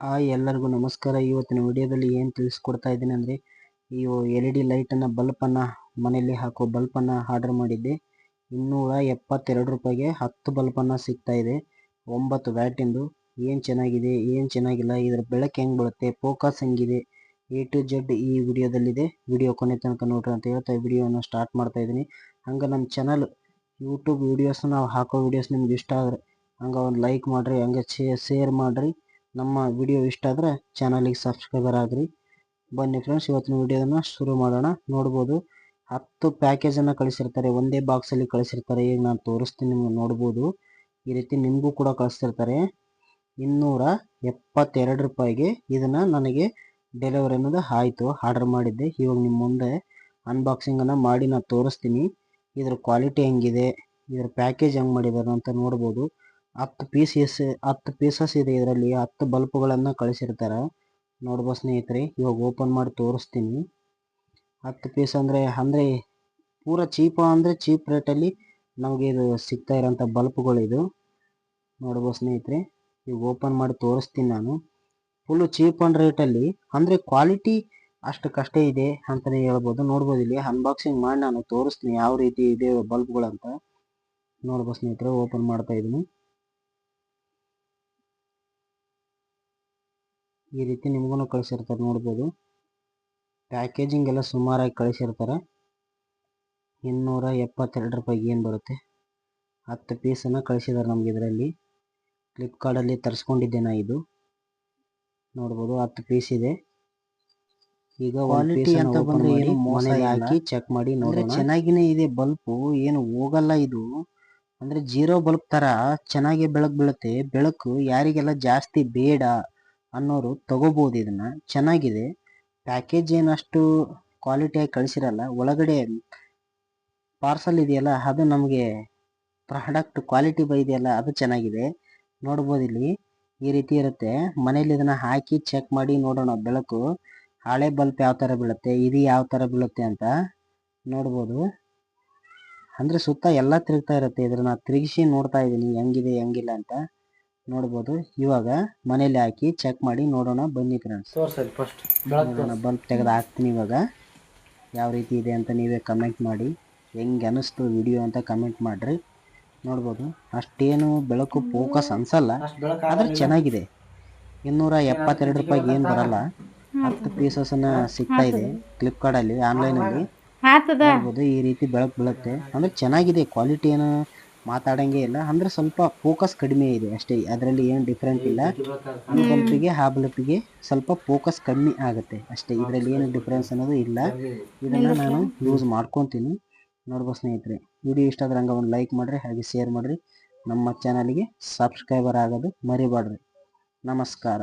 Hi ಎಲ್ಲರಿಗೂ ನಮಸ್ಕಾರ. ಇವತ್ತಿನ ವಿಡಿಯೋದಲ್ಲಿ ಏನು ತಿಳಿಸ್ಕೊಡ್ತಾ ಇದ್ದೀನಿ ಅಂದರೆ, ಈ ಎಲ್ ಇ ಡಿ ಲೈಟನ್ನು ಬಲ್ಪನ್ನು ಮನೆಯಲ್ಲಿ ಹಾಕೋ ಬಲ್ಪನ್ನು ಆರ್ಡರ್ ಮಾಡಿದ್ದೆ. ಇನ್ನೂರ ಎಪ್ಪತ್ತೆರಡು ರೂಪಾಯಿಗೆ ಹತ್ತು ಬಲ್ಪನ್ನು ಸಿಗ್ತಾ ಇದೆ. ಒಂಬತ್ತು ವ್ಯಾಟಿಂದು. ಏನು ಚೆನ್ನಾಗಿದೆ, ಏನು ಚೆನ್ನಾಗಿಲ್ಲ, ಇದರ ಬೆಳಕು ಹೆಂಗೆ ಬೀಳುತ್ತೆ, ಫೋಕಸ್ ಹೆಂಗಿದೆ, ಎ ಟು ಜೆಡ್ ಈ ವಿಡಿಯೋದಲ್ಲಿದೆ. ವಿಡಿಯೋ ಕೊನೆ ತನಕ ನೋಡ್ರಿ ಅಂತ ಹೇಳ್ತಾ ವಿಡಿಯೋನ ಸ್ಟಾರ್ಟ್ ಮಾಡ್ತಾ ಇದ್ದೀನಿ. ಹಂಗೆ ನಮ್ಮ ಚಾನಲ್ ಯೂಟ್ಯೂಬ್ ವೀಡಿಯೋಸ್ ನಾವು ಹಾಕೋ ವಿಡಿಯೋಸ್ ನಿಮ್ಗೆ ಇಷ್ಟ ಆದರೆ, ಹಂಗೆ ಒಂದು ಲೈಕ್ ಮಾಡಿರಿ, ಹಂಗೆ ಶೇರ್ ಮಾಡಿರಿ. ನಮ್ಮ ವಿಡಿಯೋ ಇಷ್ಟ ಆದರೆ ಚಾನಲಿಗೆ ಸಬ್ಸ್ಕ್ರೈಬರ್ ಆಗಿರಿ. ಬನ್ನಿ ಫ್ರೆಂಡ್ಸ್ ಇವತ್ತಿನ ವಿಡಿಯೋನ ಶುರು ಮಾಡೋಣ. ನೋಡ್ಬೋದು, ಹತ್ತು ಪ್ಯಾಕೇಜನ್ನು ಕಳಿಸಿರ್ತಾರೆ. ಒಂದೇ ಬಾಕ್ಸಲ್ಲಿ ಕಳಿಸಿರ್ತಾರೆ. ಈಗ ನಾನು ತೋರಿಸ್ತೀನಿ ನಿಮ್ಗೆ, ನೋಡ್ಬೋದು. ಈ ರೀತಿ ನಿಮಗೂ ಕೂಡ ಕಳಿಸ್ತಿರ್ತಾರೆ ಇನ್ನೂರ ಎಪ್ಪತ್ತೆರಡು ರೂಪಾಯಿಗೆ ಇದನ್ನು ನನಗೆ ಡೆಲಿವರಿ ಅನ್ನೋದು ಆಯಿತು. ಆರ್ಡರ್ ಮಾಡಿದ್ದೆ. ಇವಾಗ ನಿಮ್ಮ ಮುಂದೆ ಅನ್ಬಾಕ್ಸಿಂಗನ್ನು ಮಾಡಿ ನಾನು ತೋರಿಸ್ತೀನಿ. ಇದ್ರ ಕ್ವಾಲಿಟಿ ಹೆಂಗಿದೆ? ಇದ್ರ ಪ್ಯಾಕೇಜ್ ಹೆಂಗೆ ಮಾಡಿದ್ದಾರೆ ಅಂತ ನೋಡ್ಬೋದು. ಹತ್ತು ಪೀಸ್ ಎಸ್ ಹತ್ತು ಪೀಸಸ್ ಇದೆ ಇದರಲ್ಲಿ, ಹತ್ತು ಬಲ್ಬ್ಗಳನ್ನು ಕಳಿಸಿರ್ತಾರೆ. ನೋಡ್ಬೋದು ಸ್ನೇಹಿತರೆ, ಇವಾಗ ಓಪನ್ ಮಾಡಿ ತೋರಿಸ್ತೀನಿ. ಹತ್ತು ಪೀಸ್ ಅಂದರೆ ಅಂದರೆ ಪೂರ ಚೀಪ ಅಂದರೆ ಚೀಪ್ ರೇಟಲ್ಲಿ ನಮಗೆ ಇದು ಸಿಗ್ತಾ ಇರೋಂಥ ಬಲ್ಬ್ಗಳಿದು ನೋಡ್ಬೋದು ಸ್ನೇಹಿತರೆ ಈಗ ಓಪನ್ ಮಾಡಿ ತೋರಿಸ್ತೀನಿ ನಾನು. ಫುಲ್ಲು ಚೀಪ್ ಆ್ಯಂಡ್ ರೇಟಲ್ಲಿ ಅಂದರೆ ಕ್ವಾಲಿಟಿ ಅಷ್ಟಕ್ಕಷ್ಟೇ ಇದೆ ಅಂತಲೇ ಹೇಳ್ಬೋದು. ನೋಡ್ಬೋದು ಇಲ್ಲಿ ಅನ್ಬಾಕ್ಸಿಂಗ್ ಮಾಡಿ ನಾನು ತೋರಿಸ್ತೀನಿ ಯಾವ ರೀತಿ ಇದೆ ಬಲ್ಪ್ಗಳಂತ ನೋಡ್ಬೋದು ಸ್ನೇಹಿತರೆ ಓಪನ್ ಮಾಡ್ತಾ ಇದ್ದೀನಿ. ಈ ರೀತಿ ನಿಮಗೂ ಕಳಿಸಿರ್ತಾರೆ ನೋಡ್ಬೋದು. ಪ್ಯಾಕೇಜಿಂಗ್ ಎಲ್ಲ ಸುಮಾರಾಗಿ ಕಳಿಸಿರ್ತಾರೆ. ಇನ್ನೂರ ಎಪ್ಪತ್ತೆರಡು ರೂಪಾಯಿಗೆ ಏನು ಬರುತ್ತೆ? ಹತ್ತು ಪೀಸನ್ನು ಕಳಿಸಿದ್ದಾರೆ ನಮಗೆ ಇದರಲ್ಲಿ. ಫ್ಲಿಪ್ಕಾರ್ಟಲ್ಲಿ ತರಿಸ್ಕೊಂಡಿದ್ದೆ ನಾ ಇದು. ನೋಡ್ಬೋದು ಹತ್ತು ಪೀಸ್ ಇದೆ. ಈಗ ಕ್ವಾಲಿಟಿ ಅಂತ ಬಂದರೆ ಏನು ಮೋಸ ಹಾಕಿ ಚೆಕ್ ಮಾಡಿ ನೋಡಿ ಚೆನ್ನಾಗಿನೇ ಇದೆ ಬಲ್ಪು ಏನು ಹೋಗಲ್ಲ ಇದು. ಅಂದ್ರೆ ಜೀರೋ ಬಲ್ಬ್ ತರ ಚೆನ್ನಾಗಿ ಬೆಳಕು ಬೀಳುತ್ತೆ. ಬೆಳಕು ಯಾರಿಗೆಲ್ಲ ಜಾಸ್ತಿ ಬೇಡ. ಅನ್ನೋರು ತಗೋಬಹುದು ಇದನ್ನ. ಚೆನ್ನಾಗಿದೆ. ಪ್ಯಾಕೇಜ್ ಏನಷ್ಟು ಕ್ವಾಲಿಟಿಯಾಗಿ ಕಳಿಸಿರಲ್ಲ, ಒಳಗಡೆ ಪಾರ್ಸಲ್ ಇದೆಯಲ್ಲ, ಅದು ನಮಗೆ ಪ್ರಾಡಕ್ಟ್ ಕ್ವಾಲಿಟಿ ಇದೆಯಲ್ಲ, ಅದು ಚೆನ್ನಾಗಿದೆ. ನೋಡ್ಬೋದು ಇಲ್ಲಿ. ಈ ರೀತಿ ಇರುತ್ತೆ. ಮನೇಲಿ ಇದನ್ನ ಹಾಕಿ ಚೆಕ್ ಮಾಡಿ ನೋಡೋಣ ಬೆಳಕು. ಹಳೆ ಬಲ್ಪ್ ಯಾವ ಥರ ಬೀಳುತ್ತೆ, ಇದು ಯಾವ ಥರ ಬೀಳುತ್ತೆ ಅಂತ ನೋಡ್ಬೋದು. ಅಂದರೆ ಸುತ್ತ ಎಲ್ಲ ತಿರುಗ್ತಾ ಇರುತ್ತೆ. ಇದನ್ನು ತಿರುಗಿಸಿ ನೋಡ್ತಾ ಇದ್ದೀನಿ ಹೆಂಗಿದೆ, ಹೆಂಗಿಲ್ಲ ಅಂತ. ನೋಡ್ಬೋದು. ಇವಾಗ ಮನೇಲಿ ಹಾಕಿ ಚೆಕ್ ಮಾಡಿ ನೋಡೋಣ. ಬನ್ನಿ ಫ್ರೆಂಡ್ಸ್ ಫಸ್ಟ್ ನೋಡೋಣ. ಬಲ್ಬ್ ತೆಗೆದು ಹಾಕ್ತೀನಿ ಇವಾಗ. ಯಾವ ರೀತಿ ಇದೆ ಅಂತ ನೀವೇ ಕಮೆಂಟ್ ಮಾಡಿ. ಹೆಂಗೆ ಅನ್ನಿಸ್ತು ವಿಡಿಯೋ ಅಂತ ಕಮೆಂಟ್ ಮಾಡಿರಿ. ನೋಡ್ಬೋದು. ಅಷ್ಟೇನು ಬೆಳಕು ಫೋಕಸ್ ಅನ್ಸಲ್ಲ. ಆದ್ರೆ ಚೆನ್ನಾಗಿದೆ. ಇನ್ನೂರ ಎಪ್ಪತ್ತೆರಡು ರೂಪಾಯಿಗೆ ಏನು ಬರಲ್ಲ. ಹತ್ತು ಪೀಸಸ್ನ ಸಿಗ್ತಾ ಇದೆ ಫ್ಲಿಪ್ಕಾರ್ಟಲ್ಲಿ ಆನ್ಲೈನಲ್ಲಿ ನೋಡ್ಬೋದು ಈ ರೀತಿ ಬೆಳಕು ಬೀಳುತ್ತೆ. ಅಂದ್ರೆ ಚೆನ್ನಾಗಿದೆ. ಕ್ವಾಲಿಟಿ ಏನು ಮಾತಾಡಂಗೆ ಇಲ್ಲ. ಅಂದ್ರೆ ಸ್ವಲ್ಪ ಫೋಕಸ್ ಕಡಿಮೆ ಇದೆ ಅಷ್ಟೇ. ಅದರಲ್ಲಿ ಏನು ಡಿಫ್ರೆಂಟ್ ಇಲ್ಲ. ಅನುಕಂಪಿಗೆ ಬಲ್ಪಿಗೆ ಆ ಸ್ವಲ್ಪ ಫೋಕಸ್ ಕಮ್ಮಿ ಆಗುತ್ತೆ ಅಷ್ಟೇ. ಇದರಲ್ಲಿ ಏನು ಡಿಫ್ರೆನ್ಸ್ ಅನ್ನೋದು ಇಲ್ಲ. ಇದನ್ನ ನಾನು ಯೂಸ್ ಮಾಡ್ಕೊತೀನಿ. ನೋಡ್ಬೋದು ಸ್ನೇಹಿತರೆ ವಿಡಿಯೋ ಇಷ್ಟ ಆದ್ರೆ ಹಂಗ ಒಂದು ಲೈಕ್ ಮಾಡ್ರಿ, ಹಾಗೆ ಶೇರ್ ಮಾಡಿರಿ. ನಮ್ಮ ಚಾನಲ್ಗೆ ಸಬ್ಸ್ಕ್ರೈಬರ್ ಆಗೋದು ಮರಿಬೇಡ್ರಿ ನಮಸ್ಕಾರ.